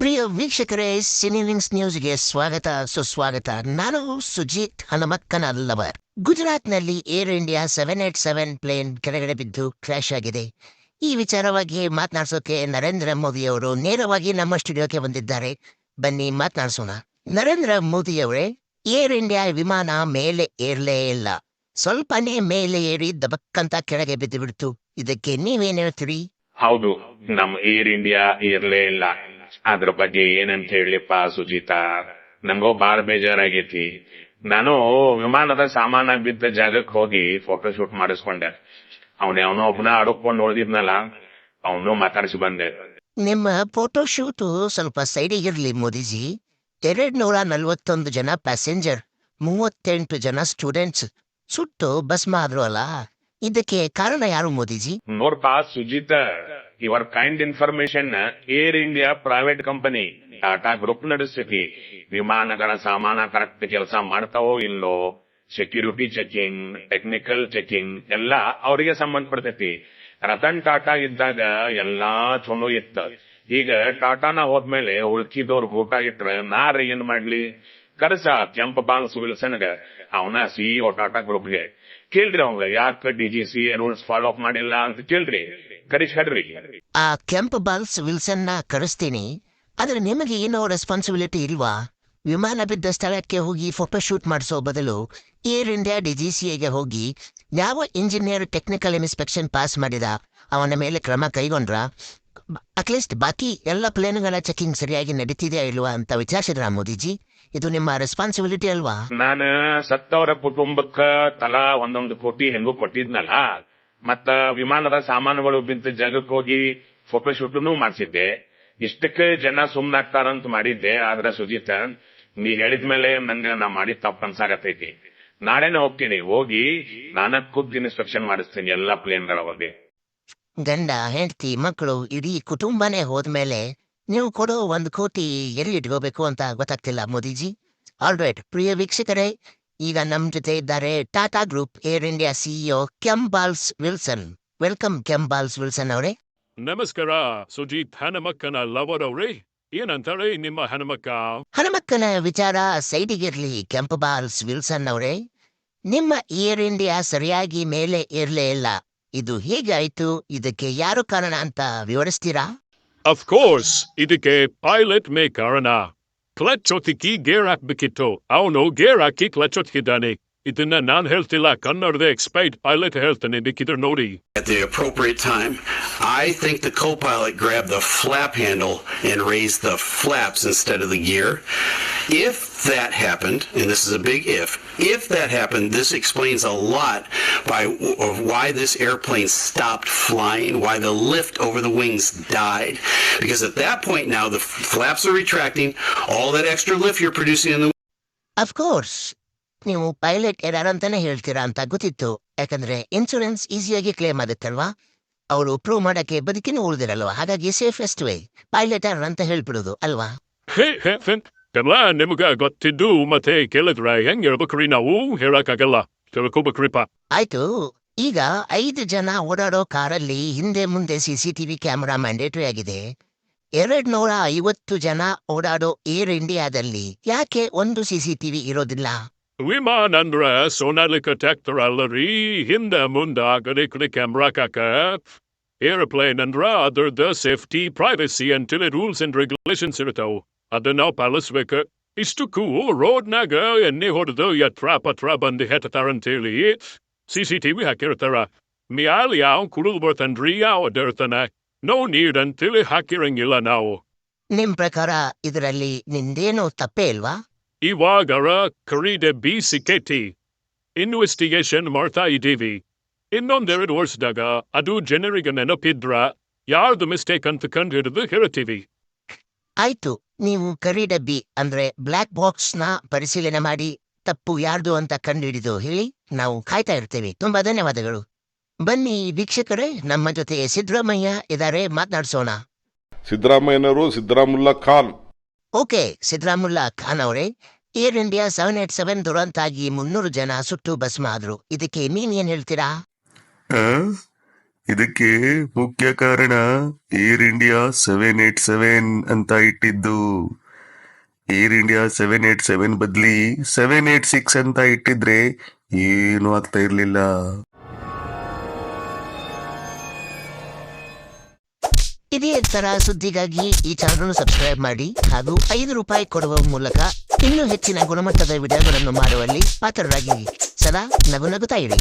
ಪ್ರಿಯ ವೀಕ್ಷಕರೇ ಸಿನಿವಿಂಗ್ಸ್ ನ್ಯೂಸ್ಗೆ ಸ್ವಾಗತ. ಸುಸ್ವಾಗತ. ನಾನು ಸುಜಿತ್ ಗುಜರಾತ್ ಗುಜರಾತ್ನಲ್ಲಿ Air India seven eight seven plane ಕೆಳಗಡೆ ಬಿದ್ದು ಕ್ರ್ಯಾಶ್ ಆಗಿದೆ. ಈ ವಿಚಾರವಾಗಿ ಮಾತನಾಡಿಸೋಕೆ ನರೇಂದ್ರ ಮೋದಿಯವರು ನೇರವಾಗಿ ನಮ್ಮ ಸ್ಟುಡಿಯೋಕ್ಕೆ ಬಂದಿದ್ದಾರೆ. ಬನ್ನಿ, ಮಾತನಾಡಿಸೋಣ. ನರೇಂದ್ರ ಮೋದಿಯವರೇ, ಏರ್ ಇಂಡಿಯಾ ವಿಮಾನ ಮೇಲೆ ಏರ್ಲೇ ಇಲ್ಲ. ಸ್ವಲ್ಪನೇ ಮೇಲೆ ಏರಿ ದಬಕ್ಕಂತ ಕೆಳಗೆ ಬಿದ್ದು ಬಿಡ್ತು ಇದಕ್ಕೆ ನೀವೇನ್ ಹೇಳ್ತೀರಿ? ಹೌದು, ನಮ್ಮ ಏರ್ ಇಂಡಿಯಾ ಏರ್ಲೇ ಇಲ್ಲ. ಅದ್ರ ಬಗ್ಗೆ ಏನಂತ ಹೇಳಿಪ್ಪ ಸುಜಿತ ನಂಗೋ ಬಾಳ ಬೇಜಾರಾಗೈತಿ. ನಾನು ವಿಮಾನದ ಸಾಮಾನ ಬಿದ್ದ ಜಾಗಕ್ಕೆ ಹೋಗಿ ಫೋಟೋ ಶೂಟ್ ಮಾಡಿಸ್ಕೊಂಡೆ. ಅವನ ಅವನು ಒಬ್ಬನ ಅಡಕೊಂಡು ಉಳಿದಿದ್ನಲ್ಲ ಅವನು ಮಾತಾಡಿಸಿ ಬಂದೆ. ನಿಮ್ಮ ಫೋಟೋ ಶೂಟು ಸ್ವಲ್ಪ ಸೈಡಿಗಿರ್ಲಿ ಮೋದಿಜಿ. ಎರಡ್ ನೂರ ನಲ್ವತ್ತೊಂದು ಜನ ಪ್ಯಾಸೆಂಜರ್ ಮೂವತ್ತೆಂಟು ಜನ ಸ್ಟೂಡೆಂಟ್ಸ್ ಸುಟ್ಟು ಬಸ್ ಆದ್ರು ಅಲ್ಲ. ಇದಕ್ಕೆ ಕಾರಣ ಯಾರು ಮೋದಿಜಿ? ನೋಡ್ಪಾ Sujit ಇವರ್ kind information Air India private company Tata group ನಡೆಸ್ತೈತಿ ವಿಮಾನಗಳ ಸಾಮಾನ ಕರೆಕ್ಟ್ ಕೆಲಸ ಮಾಡ್ತಾವೋ ಇಲ್ಲೋ ಸೆಕ್ಯೂರಿಟಿ ಚೆಕಿಂಗ್ ಟೆಕ್ನಿಕಲ್ ಚೆಕಿಂಗ್ ಎಲ್ಲ ಅವರಿಗೆ ಸಂಬಂಧಪಡ್ತೈತಿ ರತನ್ ಟಾಟಾ ಇದ್ದಾಗ ಎಲ್ಲಾ ಚಲೋ ಇತ್ತ ಈಗ ಟಾಟಾನ ಹೋದ್ಮೇಲೆ ಉಳ್ಕಿದವ್ರು ಊಟ ಇಟ್ರೆ ನಾರ ಏನ್ ಮಾಡ್ಲಿ ಕರಸ ಕೆಂಪ ಸಿಇಒ ಟಾಟಾ ಗ್ರೂಪ್ಗೆ ಕೇಳ್ರಿ ಯಾಕ DGC C rules follow up ಮಾಡಿಲ್ಲ ಅಂತ ಕೇಳ್ರಿ ಹೇಳ್ರಿ ಆ ಕೆಂಪ್ ಬಾಲ್ಸ್ನ ಕರೆಸ್ತೀನಿ. ಆದ್ರೆ ನಿಮಗೆ ಏನೋ ರೆಸ್ಪಾನ್ಸಿಬಿಲಿಟಿ ಇಲ್ವಾ? ವಿಮಾನ ಬಿದ್ದ ಸ್ಥಳಕ್ಕೆ ಹೋಗಿ ಫೋಟೋ ಶೂಟ್ ಮಾಡಿಸೋ ಬದಲು ಏರ್ ಇಂಡಿಯಾ ಡಿಜಿಸಿಎಗೆ ಹೋಗಿ ಯಾವ ಇಂಜಿನಿಯರ್ ಟೆಕ್ನಿಕಲ್ ಇನ್ಸ್ಪೆಕ್ಷನ್ ಪಾಸ್ ಮಾಡಿದ? ಅವನ ಮೇಲೆ ಕ್ರಮ ಕೈಗೊಂಡ್ರ? ಅಟ್ಲೀಸ್ಟ್ ಬಾಕಿ ಎಲ್ಲ ಪ್ಲೇನ್ಗಳ ಚೆಕಿಂಗ್ ಸರಿಯಾಗಿ ನಡೀತಿದೆಯಾ ಇಲ್ವಾ ಅಂತ ವಿಚಾರಿಸಿದ್ರ ಮೋದಿಜಿ? ಇದು ನಿಮ್ಮ ರೆಸ್ಪಾನ್ಸಿಬಿಲಿಟಿ ಅಲ್ವಾ? ನಾನು ಸತ್ತವರ ಕುಟುಂಬಕ್ಕ ತಲಾ ಒಂದೊಂದು ಕೋಟಿ ಹೆಂಗೂ ಕೊಟ್ಟಿದ್ನಲ್ಲ. ಮತ್ತ ವಿಮಾನದ ಸಾಮಾನುಗಳು ಬಿದ್ದ ಜಾಗಕ್ಕೆ ಹೋಗಿ ಫೋಟೋ ಶೂಟ್ನು ಮಾಡಿಸಿದ್ದೆ. ಇಷ್ಟಕ್ಕೆ ಜನ ಸುಮ್ನಾಗ್ತಾರಂತ ಮಾಡಿದ್ದೆ. ಆದ್ರ ಸುಜಿತ ನೀ ಹೇಳಿದ್ಮೇಲೆ ನಂಗ ನಾ ಮಾಡಿದ ತಪ್ಪು ಅನ್ಸಾಗತೈತಿ. ನಾಳೆನೆ ಹೋಗ್ತೀನಿ. ಹೋಗಿ ನಾನ ಖುದ್ದು ಇನ್ಸ್ಪೆಕ್ಷನ್ ಮಾಡಿಸ್ತೀನಿ ಎಲ್ಲಾ ಪ್ಲೇನ್ಗಳ ಬಗ್ಗೆ ಗಂಡ ಹೆಂಡತಿ ಮಕ್ಕಳು ಇಡೀ ಕುಟುಂಬನೇ ಹೋದ್ಮೇಲೆ ನೀವು ಕೊಡೋ ಒಂದು ಕೋಟಿ ಎಲ್ಲಿ ಇಟ್ಕೋಬೇಕು ಅಂತ ಗೊತ್ತಾಗ್ತಿಲ್ಲ ಮೋದಿಜಿ? ಆಲ್ರೈಟ್ ಪ್ರಿಯ ವೀಕ್ಷಕರೇ ಈಗ ನಮ್ಮ ಜೊತೆ ಇದ್ದಾರೆ Tata group Air India CEO Campbell Wilson welcome Campbell Wilson ಅವರೇ. ನಮಸ್ಕಾರ ಸುಜಿತ್ ಹನುಮಕ್ಕನ ಲವರ್ ಅವರೇ. ಏನಂತಾರೆ ನಿಮ್ಮ ಹನುಮಕ್ಕ? ಹನುಮಕ್ಕನ ವಿಚಾರ ಸೈಡಿಗಿರ್ಲಿ ಕೆಂಪಬಾಲ್ಸ್ ವಿಲ್ಸನ್ ಅವರೇ. ನಿಮ್ಮ ಏರ್ ಇಂಡಿಯಾ ಸರಿಯಾಗಿ ಮೇಲೆ ಇರ್ಲೇ ಇಲ್ಲ. ಇದು ಹೇಗಾಯ್ತು? ಇದಕ್ಕೆ ಯಾರು ಕಾರಣ ಅಂತ ವಿವರಿಸ್ತೀರಾ? Of course, itike pilot me karana. Klechotiki gerak bikito, auno geraki klechotkidani. Itena nan heltilakan or the expaid pilot heltani dikitor nodi. At the appropriate time, I think the co-pilot grabbed the flap handle and raised the flaps instead of the gear. If that happened, and this is a big if, if that happened, this explains a lot by of why this airplane stopped flying, why the lift over the wings died. Because at that point now the flaps are retracting, all that extra lift you're producing in the Of course, ನೀವು pilot ಯಾರಂತಾನೆ ಹೇಳ್ತೀರಾ ಅಂತ ಗೊತ್ತಿತ್ತು ಯಾಕಂದ್ರೆ insurance ಈಸಿಯಾಗಿ claim ಆಗುತ್ತಲ್ವಾ ಅವರು prove ಮಾಡಕ್ಕೆ ಬದುಕಿನೂ ಉಳಿದಿರಲ್ವಾ ಹಾಗಾಗಿ ಸೇಫೆಸ್ಟ್ ವೇ ಪೈಲಟ್ ಏರಾರ್ ಅಂತ ಹೇಳ್ಬಿಡೋದು ಅಲ್ವಾ ಎಲ್ಲ ನಿಮ್ಗ ಗೊತ್ತಿದ್ದು ಮತ್ತೆ ಕೇಳಿದ್ರೆ ಹೆಂಗ್ ಹೇಳ್ಬೇಕ್ರಿ ನಾವು ಹೇಳಕ್ಕಾಗಲ್ಲ ತಿಳ್ಕೊಬೇಕ್ರಿಪ್ಪ ಆಯ್ತು ಈಗ ಐದು ಜನ ಓಡಾಡೋ ಕಾರಲ್ಲಿ ಹಿಂದೆ ಮುಂದೆ ಸಿಸಿಟಿವಿ ಕ್ಯಾಮೆರಾ ಮ್ಯಾಂಡೇಟರಿ ಆಗಿದೆ ಎರಡ್ ನೂರ ಐವತ್ತು ಜನ ಓಡಾಡೋ ಏರ್ ಇಂಡಿಯಾದಲ್ಲಿ ಯಾಕೆ ಒಂದು ಸಿಸಿಟಿವಿ ಇರೋದಿಲ್ಲ ವಿಮಾನ ಅಂದ್ರ ಸೋನಾಲಿಕ ಟ್ಯಾಕ್ಟರ್ ಅಲ್ಲರಿ ಹಿಂದ ಮುಂದ ಕಡೆ ಕಡೆ ಕ್ಯಾಮ್ರಾ ಕಾಕ ಏರೋಪ್ಲೇನ್ ಅಂದ್ರ ಅದರ್ದ ಸೇಫ್ಟಿ ಪ್ರೈವಸಿ ಅಂತೇಳಿ ರೂಲ್ಸ್ ಅಂಡ್ ರೆಗ್ಯುಲೇಷನ್ಸ್ ಇರ್ತಾವು ಅದನ್ನ ಪಾಲಿಸ್ಬೇಕು. ಇಷ್ಟಕ್ಕೂ ರೋಡ್ನಾಗ ಎಣ್ಣೆ ಹೊಡೆದು ಎತ್ರ ಪತ್ರ ಬಂದು ಹೆತ್ತಾರಂತೇಳಿ ಸಿ ಸಿ ಟಿವಿ ಹಾಕಿರ್ತಾರ. ಮ್ಯಾಲ್ ಯಾವ ಕುಡಿದು ಬರ್ತನ್ರಿ ಯಾವ ಅದಿರ್ತಾನ ನೋ ನೀಡ್ ಅಂತೇಳಿ ಹಾಕಿರಂಗಿಲ್ಲ ನಾವು. ನಿಮ್ ಪ್ರಕಾರ ಇದರಲ್ಲಿ ನಿಂದೇನೋ ತಪ್ಪೇ ಇಲ್ವಾ? ಇವಾಗರ ಖರೀದೆ ಬಿ ಸಿಕ್ಕೈತಿ ಇನ್ವೆಸ್ಟಿಗೇಷನ್ ಮಾಡ್ತಾ ಇದ್ದೀವಿ. ಇನ್ನೊಂದೆರಡು ವರ್ಷದಾಗ ಅದು ಜನರಿಗೆ ನೆನಪಿದ್ರ? ಯಾರ್ದು ಮಿಸ್ಟೇಕ್ ಅಂತ ಕಂಡು ಹಿಡಿದು ಹೇಳ್ತೀವಿ ಆಯ್ತು ನೀವು ಕರಿ ಡಬ್ಬಿ ಅಂದ್ರೆ ಬ್ಲ್ಯಾಕ್ ಬಾಕ್ಸ್ನ ಪರಿಶೀಲನೆ ಮಾಡಿ ತಪ್ಪು ಯಾರ್ದು ಅಂತ ಕಂಡುಹಿಡಿದು ಹೇಳಿ ನಾವು ಕಾಯ್ತಾ ಇರ್ತೇವೆ. ತುಂಬಾ ಧನ್ಯವಾದಗಳು. ಬನ್ನಿ ವೀಕ್ಷಕರೇ ನಮ್ಮ ಜೊತೆ ಸಿದ್ದರಾಮಯ್ಯ ಇದಾರೆ ಮಾತನಾಡಿಸೋಣ. ಸಿದ್ದರಾಮಯ್ಯನವರು ಸಿದ್ದರಾಮುಲ್ಲಾ ಖಾನ್. ಓಕೆ ಸಿದ್ದರಾಮುಲ್ಲಾ ಖಾನ್ ಅವರೇ. Air India seven eight seven ದುರಂತಾಗಿ ಮುನ್ನೂರು ಜನ ಸುಟ್ಟು ಭಸ್ಮ ಆದ್ರು. ಇದಕ್ಕೆ ನೀನ್ ಏನ್ ಹೇಳ್ತೀರಾ? ಆ? ಇದಕ್ಕೆ ಮುಖ್ಯ ಕಾರಣ Air India seven eight seven ಅಂತ ಇಟ್ಟಿದ್ದು. Air India seven eight seven ಬದ್ಲಿ ಸೆವೆನ್ ಏಟ್ ಸಿಕ್ಸ್ ಅಂತ ಇಟ್ಟಿದ್ರೆ ಏನು ಆಗ್ತಾ ಇರ್ಲಿಲ್ಲ. ಇದೇ ತರ ಸುದ್ದಿಗಾಗಿ ಈ ಚಾನಲ್ ಸಬ್ಸ್ಕ್ರೈಬ್ ಮಾಡಿ ಹಾಗೂ ಐದು ರೂಪಾಯಿ ಕೊಡುವ ಮೂಲಕ ಇನ್ನೂ ಹೆಚ್ಚಿನ ಗುಣಮಟ್ಟದ ವಿಡಿಯೋಗಳನ್ನು ಮಾಡುವಲ್ಲಿ ಪಾತ್ರರಾಗಿ ಸದಾ ನಗು ನಗುತ್ತಾ ಇರಿ.